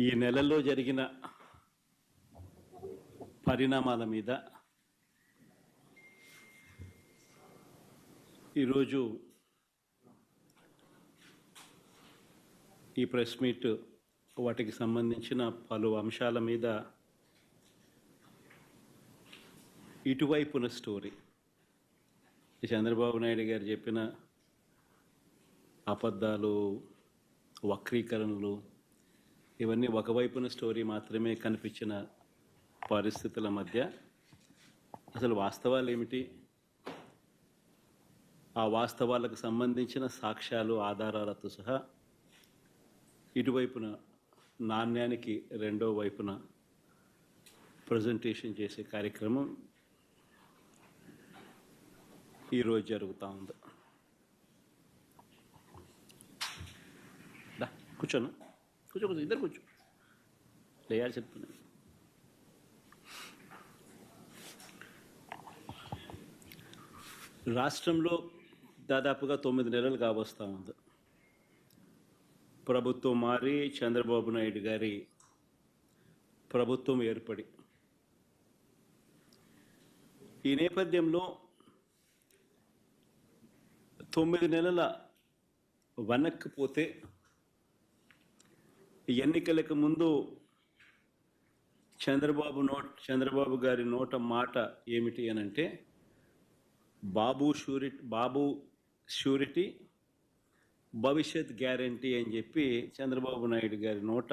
ఈ నెలలో జరిగిన పరిణామాల మీద ఈరోజు ఈ ప్రెస్ మీట్ వాటికి సంబంధించిన పలు అంశాల మీద ఇటువైపున స్టోరీ. చంద్రబాబు నాయుడు గారు చెప్పిన అబద్ధాలు వక్రీకరణలు ఇవన్నీ ఒకవైపున స్టోరీ మాత్రమే కనిపించిన పరిస్థితుల మధ్య అసలు వాస్తవాలు ఏమిటి? ఆ వాస్తవాలకు సంబంధించిన సాక్ష్యాలు ఆధారాలతో సహా ఇటువైపున నాణ్యానికి రెండో వైపున ప్రజెంటేషన్ చేసే కార్యక్రమం ఈరోజు జరుగుతూ ఉంది. కూర్చోను? కూర్చో కూర్చో ఇద్దరు కూర్చో. లేయాలి చెప్తున్నాను రాష్ట్రంలో దాదాపుగా తొమ్మిది నెలలు కావస్తా ఉంది. ప్రభుత్వం మారి చంద్రబాబు నాయుడు గారి ప్రభుత్వం ఏర్పడి. ఈ నేపథ్యంలో తొమ్మిది నెలల వెనక్కిపోతే ఎన్నికలకు ముందు చంద్రబాబు నోట్ చంద్రబాబు గారి నోట మాట ఏమిటి అని అంటే బాబు షూరిటీ బాబు షూరిటీ భవిష్యత్ గ్యారంటీ అని చెప్పి చంద్రబాబు నాయుడు గారి నోట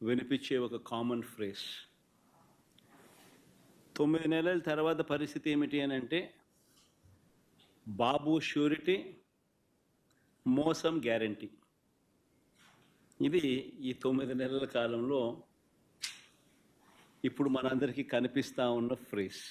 వినిపించే ఒక కామన్ ఫ్రేస్ తొమ్మిది నెలల తర్వాత పరిస్థితి ఏమిటి అని అంటే బాబు షూరిటీ మోసం గ్యారంటీ. ఇది ఈ తొమ్మిది నెలల కాలంలో ఇప్పుడు మనందరికీ కనిపిస్తూ ఉన్న ఫ్రేస్